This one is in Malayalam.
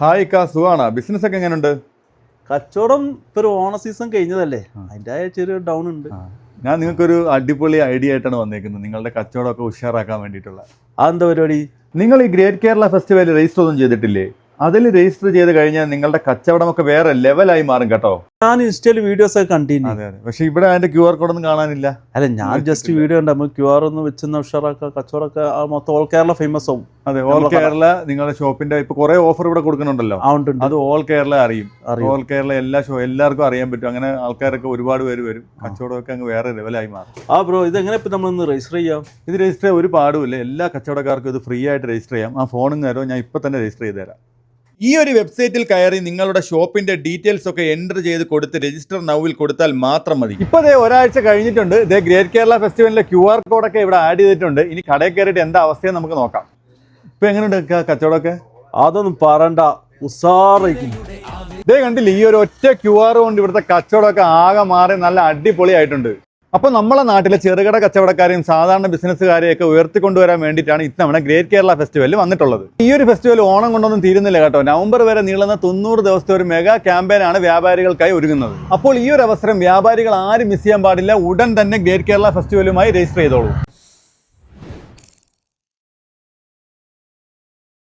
ഹായ് കാ സുഖാണോ? ബിസിനസ് ഒക്കെ എങ്ങനെയുണ്ട് കച്ചവടം ഇപ്പൊ ഒരു ഓണ സീസൺ കഴിഞ്ഞതല്ലേ. അതിന്റെ ചെറിയ ഡൗൺ ഉണ്ട്. ഞാൻ നിങ്ങൾക്കൊരു അടിപൊളി ഐഡിയ ആയിട്ടാണ് വന്നേക്കുന്നത്. നിങ്ങളുടെ കച്ചവടമൊക്കെ ഉഷാറാക്കാൻ വേണ്ടിയിട്ടുള്ള. അതെന്താ പരിപാടി? നിങ്ങൾ ഈ ഗ്രേറ്റ് കേരള ഫെസ്റ്റിവൽ രജിസ്റ്റർ ഒന്നും ചെയ്തിട്ടില്ലേ? അതിൽ രജിസ്റ്റർ ചെയ്ത് കഴിഞ്ഞാൽ നിങ്ങളുടെ കച്ചവടമൊക്കെ വേറെ ലെവലായി മാറും കേട്ടോ. ഞാൻ ഇൻസ്റ്റയിൽ വീഡിയോസ് ഒക്കെ കണ്ടിന്യൂ അതെ അതെ. പക്ഷെ ഇവിടെ അതിന്റെ ക്യു ആർ കോഡൊന്നും കാണാനില്ല. അല്ല ഞാൻ ജസ്റ്റ് വീഡിയോ ഉണ്ട്. നമുക്ക് ക്യു ആർ ഒന്ന് വെച്ചെന്ന് ഉഷാറൊക്കെ കച്ചവടമൊക്കെ മൊത്തം ഓൾ കേരള ഫേമസ് ആവും. അതെ ഓൾ കേരള നിങ്ങളുടെ ഷോപ്പിന്റെ ഇപ്പൊ കുറെ ഓഫർ ഇവിടെ കൊടുക്കുന്നുണ്ടല്ലോ. അത് ഓൾ കേരള അറിയും. അറിയും. ഓൾ കേരള എല്ലാ ഷോ എല്ലാവർക്കും അറിയാൻ പറ്റും. അങ്ങനെ ആൾക്കാരൊക്കെ ഒരുപാട് പേര് വരും. കച്ചവടമൊക്കെ അങ്ങ് വേറെ ലെവലായി മാറും. ആ ബ്രോ ഇത് എങ്ങനെ ഇപ്പൊ നമ്മളൊന്ന് രജിസ്റ്റർ ചെയ്യാം? ഇത് രജിസ്റ്റർ ചെയ്യാൻ ഒരു പാടുമില്ല. എല്ലാ കച്ചവടക്കാർക്കും ഇത് ഫ്രീ ആയിട്ട് രജിസ്റ്റർ ചെയ്യാം. ആ ഫോണും നേരവും ഞാൻ ഇപ്പൊ തന്നെ രജിസ്റ്റർ ചെയ്ത് തരാം. ഈ ഒരു വെബ്സൈറ്റിൽ കയറി നിങ്ങളുടെ ഷോപ്പിന്റെ ഡീറ്റെയിൽസ് ഒക്കെ എന്റർ ചെയ്ത് കൊടുത്ത് രജിസ്റ്റർ നൗവിൽ കൊടുത്താൽ മാത്രം മതി. ഇപ്പൊ ദേ ഒരാഴ്ച കഴിഞ്ഞിട്ടുണ്ട്. ഇതേ ഗ്രേറ്റ് കേരള ഫെസ്റ്റിവലിലെ ക്യു ആർ കോഡൊക്കെ ഇവിടെ ആഡ് ചെയ്തിട്ടുണ്ട്. ഇനി കടയിൽ കയറിയിട്ട് എന്താ അവസ്ഥയെന്ന് നമുക്ക് നോക്കാം. ഇപ്പൊ എങ്ങനെയുണ്ട് കച്ചവടമൊക്കെ? അതൊന്നും പറണ്ട ഉസാറായിരിക്കും ഇതേ കണ്ടില്ല ഈ ഒരു ഒറ്റ ക്യു ആർ കൊണ്ട് ഇവിടുത്തെ കച്ചവടമൊക്കെ ആകെ മാറി നല്ല അടിപൊളിയായിട്ടുണ്ട്. അപ്പോൾ നമ്മളെ നാട്ടിലെ ചെറുകിട കച്ചവടക്കാരെയും സാധാരണ ബിസിനസ്സുകാരെയും ഒക്കെ ഉയർത്തിക്കൊണ്ടുവരാൻ വേണ്ടിയിട്ടാണ് ഇത്തവണ ഗ്രേറ്റ് കേരള ഫെസ്റ്റിവൽ വന്നിട്ടുള്ളത്. ഈ ഒരു ഫെസ്റ്റിവൽ ഓണം കൊണ്ടൊന്നും തീരുന്നില്ല കേട്ടോ. നവംബർ വരെ നീളുന്ന തൊണ്ണൂറ് ദിവസത്തെ ഒരു മെഗാ ക്യാമ്പയിനാണ് വ്യാപാരികൾക്കായി ഒരുങ്ങുന്നത്. അപ്പോൾ ഈ ഒരു അവസരം വ്യാപാരികൾ ആരും മിസ് ചെയ്യാൻ പാടില്ല. ഉടൻ തന്നെ ഗ്രേറ്റ് കേരള ഫെസ്റ്റിവലുമായി രജിസ്റ്റർ ചെയ്തോളൂ.